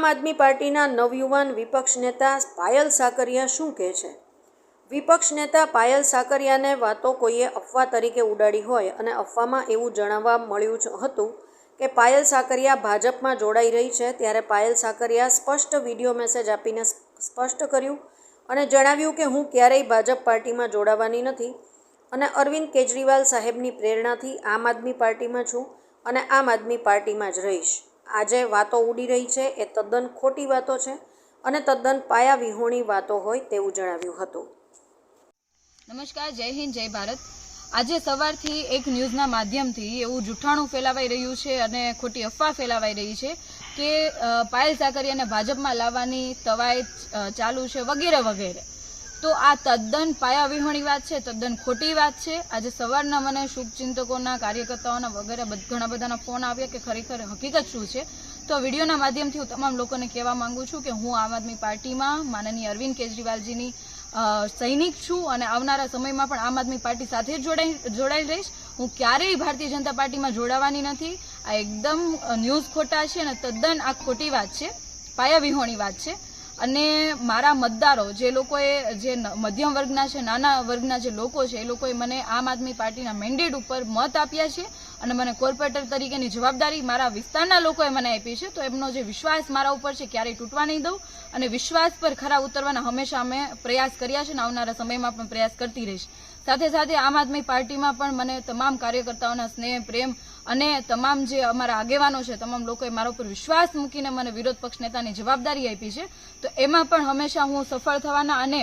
આદમી પાર્ટીના નવયુવાન વિપક્ષ નેતા પાયલ સાકરિયા શું કહે છે? વિપક્ષ નેતા પાયલ સાકરિયાને વાતો કોઈએ અફવા તરીકે ઉડાડી હોય અને અફવામાં એવું જણાવવા મળ્યું હતું કે પાયલ સાકરિયા ભાજપમાં જોડાઈ રહી છે ત્યારે પાયલ સાકરિયા સ્પષ્ટ વીડિયો મેસેજ આપીને સ્પષ્ટ કર્યું અને જણાવ્યું કે હું ક્યારેય ભાજપ પાર્ટીમાં જોડાવાની નથી અને અરવિંદ કેજરીવાલ સાહેબની પ્રેરણાથી આમ આદમી પાર્ટીમાં છું અને આમ આદમી પાર્ટીમાં જ રહીશ. આજે વાતો ઉડી રહી છે, એ તદ્દન ખોટી વાતો છે અને તદ્દન પાયા વિહોણી વાતો હોય તેવું જણાવ્યું હતું. નમસ્કાર, જય હિન્દ, જય ભારત. આજે સવારથી એક ન્યૂઝના માધ્યમથી એવું જૂઠાણું ફેલાવાઈ રહ્યું છે અને ખોટી અફવા ફેલાવાઈ રહી છે કે પાયલ સાકરિયાને ભાજપમાં લાવવાની તવાય ચાલુ છે વગેરે વગેરે. તો આ તદ્દન પાયા વિહોણી વાત છે, તદ્દન ખોટી વાત છે. આજે સવારના મને શુભચિંતકોના, કાર્યકર્તાઓના વગેરે ઘણા બધાના ફોન આવ્યા કે ખરેખર હકીકત શું છે. તો વિડીયોના માધ્યમથી હું તમામ લોકોને કહેવા માંગુ છું કે હું આમ આદમી પાર્ટીમાં માનનીય અરવિંદ કેજરીવાલજીની સૈનિક છું અને આવનારા સમયમાં પણ આમ આદમી પાર્ટી સાથે જોડાઈ રહીશ. હું ક્યારેય ભારતીય જનતા પાર્ટીમાં જોડાવાની નથી. આ એકદમ ન્યૂઝ ખોટા છે અને તદ્દન આ ખોટી વાત છે. પાયા વિહોણી વાત છે. અને મારા મતદારો, જે લોકોએ, જે મધ્યમ વર્ગના છે, નાના વર્ગના જે લોકો છે, એ લોકોએ મને આમ આદમી પાર્ટીના મેન્ડેટ ઉપર મત આપ્યા છે. અને મને કોર્પોરેટર તરીકેની જવાબદારી મારા વિસ્તારના લોકોએ મને આપી છે, તો એમનો જે વિશ્વાસ મારા ઉપર છે ક્યારેય તૂટવા નહીં દઉં અને વિશ્વાસ પર ખરા ઉતરવાના હંમેશા અમે પ્રયાસ કર્યા છે અને આવનારા સમયમાં પણ પ્રયાસ કરતી રહીશ. સાથે સાથે આમ આદમી પાર્ટીમાં પણ મને તમામ કાર્યકર્તાઓના સ્નેહ, પ્રેમ અને તમામ જે અમારા આગેવાનો છે, તમામ લોકોએ મારા ઉપર વિશ્વાસ મૂકીને મને વિરોધ પક્ષ નેતાની જવાબદારી આપી છે, તો એમાં પણ હંમેશા હું સફળ થવાના અને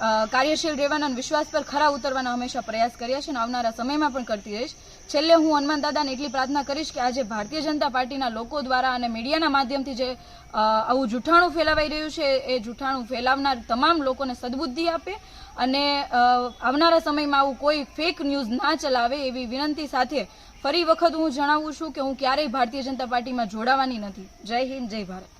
કાર્યશીલ રહેવાના વિશ્વાસ પર ખરા ઉતરવાના હંમેશા પ્રયાસ કર્યા છે અને આવનારા સમયમાં પણ કરતી રહીશ. છેલ્લે હું હનુમાન દાદાને એટલી પ્રાર્થના કરીશ કે આજે ભારતીય જનતા પાર્ટીના લોકો દ્વારા અને મીડિયાના માધ્યમથી જે આવું જૂઠાણું ફેલાવાઈ રહ્યું છે, એ જૂઠાણું ફેલાવનાર તમામ લોકોને સદબુદ્ધિ આપે અને આવનારા સમયમાં આવું કોઈ ફેક ન્યૂઝ ના ચલાવે એવી વિનંતી સાથે ફરી વખત હું જણાવું છું કે હું ક્યારેય ભારતીય જનતા પાર્ટીમાં જોડાવાની નથી. જય હિન્દ, જય ભારત.